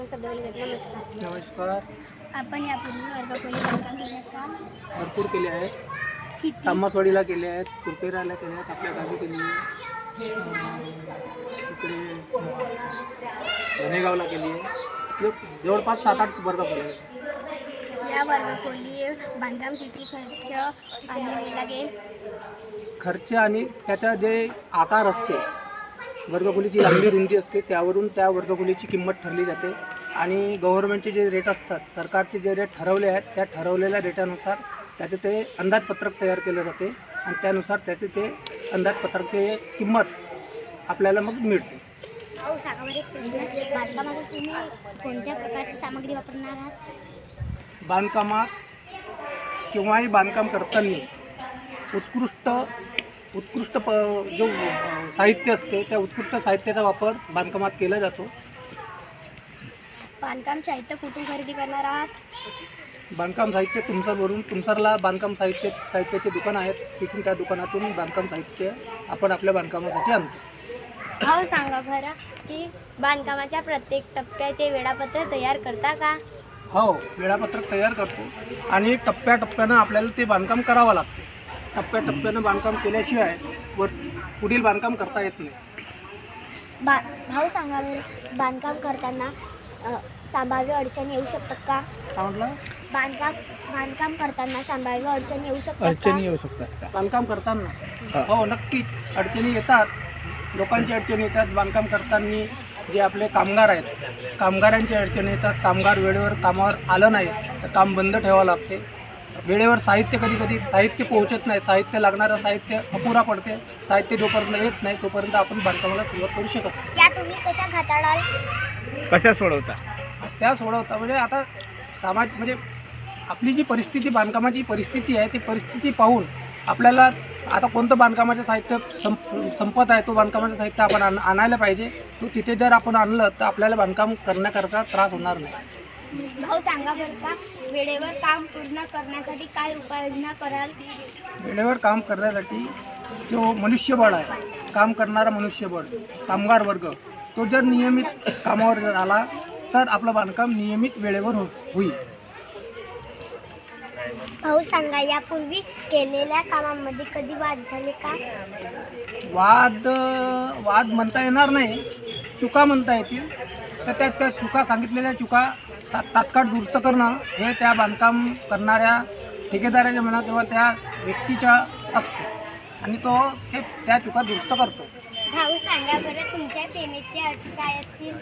नमस्कार. नमस्कार. आपण यापूर्वी वर्गखोली बांधकाम केलं का? भरपूर केले आहेत. किती? तांबासवाडीला केले आहेत कुरपेराला केले आहेत आपल्या गावी केली आहे अं, इकडे धनेगावला केली आहे. जवळपास सात आठ वर्ग केले आहेत. या वर्गखोली बांधकाम किती खर्च आणि लागेल? खर्च आणि त्याचा जे आकार असते वर्गखोलीची लांबी रुंदी असते त्यावरून त्या वर्गखोलीची किंमत ठरली जाते. आणि गव्हर्नमेंटचे जे रेट असतात सरकारचे जे रेट ठरवले आहेत त्या ठरवलेल्या रेटानुसार त्याचे ते अंदाजपत्रक तयार केलं जाते. आणि त्यानुसार त्याचे ते अंदाजपत्रकाची किंमत आपल्याला मग मिळते. हो तुम्ही कोणत्या प्रकारची सामग्री वापरणार आहात? बांधकामात किंवाही बांधकाम करताना उत्कृष्ट उत्कृष्ट प जो साहित्य असते त्या उत्कृष्ट साहित्याचा वापर बांधकामात केला जातो. बांधकाम साहित्य कुठून खरेदी करणार आहात? बांधकाम साहित्य तुमसरवरून तुमसरला बांधकाम साहित्य साहित्याचे दुकान आहेत. तिथून त्या दुकानातून बांधकाम साहित्य आपण आपल्या बांधकामासाठी आणतो. हो सांगा बरं की बांधकामाच्या प्रत्येक टप्प्याचे वेळापत्रक तयार करता का? हो वेळापत्रक तयार करतो. आणि टप्प्याटप्प्यानं आपल्याला ते बांधकाम करावं लागते. टप्प्याटप्प्यानं बांधकाम केल्याशिवाय वर पुढील बांधकाम करता येत नाही. बा भाऊ सांगा बरं बांधकाम करताना अ, संभाव्य अडचणी येऊ शकतात का? काय म्हटलं? बांधकाम बांधकाम करताना संभाव्य अडचणी येऊ शकतात अडचणी येऊ शकतात का? बांधकाम करताना. हो. नक्कीच अडचणी येतात. लोकांची अडचणी येतात. बांधकाम करताना जे आपले कामगार आहेत कामगारांची अडचणी येतात. कामगार वेळेवर कामावर आलं नाही तर काम बंद ठेवावं लागते. वेळेवर साहित्य कधी कधी साहित्य पोहोचत नाही. साहित्य लागणारं साहित्य अपुरा पडते. साहित्य जोपर्यंत येत नाही तोपर्यंत आपण बांधकामाला सुरुवात करू शकत नाही. त्या तुम्ही कशा हाताळाल कशा सोडवता? त्या सोडवता. म्हणजे आता समाज म्हणजे आपली जी परिस्थिती बांधकामाची परिस्थिती आहे ती परिस्थिती पाहून आपल्याला आता कोणतं बांधकामाचं साहित्य संप संपत आहे तो बांधकामाचं साहित्य आपण आण आणायला पाहिजे. तो तिथे जर आपण आणलं तर आपल्याला बांधकाम करण्याकरता त्रास होणार नाही. भाऊ सांगा बरं का वेळेवर काम पूर्ण करण्यासाठी काय उपाययोजना कराल? वेळेवर काम करण्यासाठी जो मनुष्यबळ आहे काम करणारा मनुष्यबळ कामगार वर्ग तो जर नियमित कामावर जर आला तर आपलं बांधकाम नियमित वेळेवर हो होईल. भाऊ सांगा यापूर्वी केलेल्या कामामध्ये कधी वाद झाले का? वाद वाद म्हणता येणार नाही. चुका म्हणता येतील. तर त्या त्या चुका सांगितलेल्या चुका ता तात्काळ दुरुस्त करणं हे त्या बांधकाम करणाऱ्या ठेकेदाराच्या म्हणा किंवा त्या व्यक्तीच्या असते. आणि तो ते त्या चुका दुरुस्त करतो. भाऊ सांगा बरं तुमच्या पेमेंटचे अटी काय असतील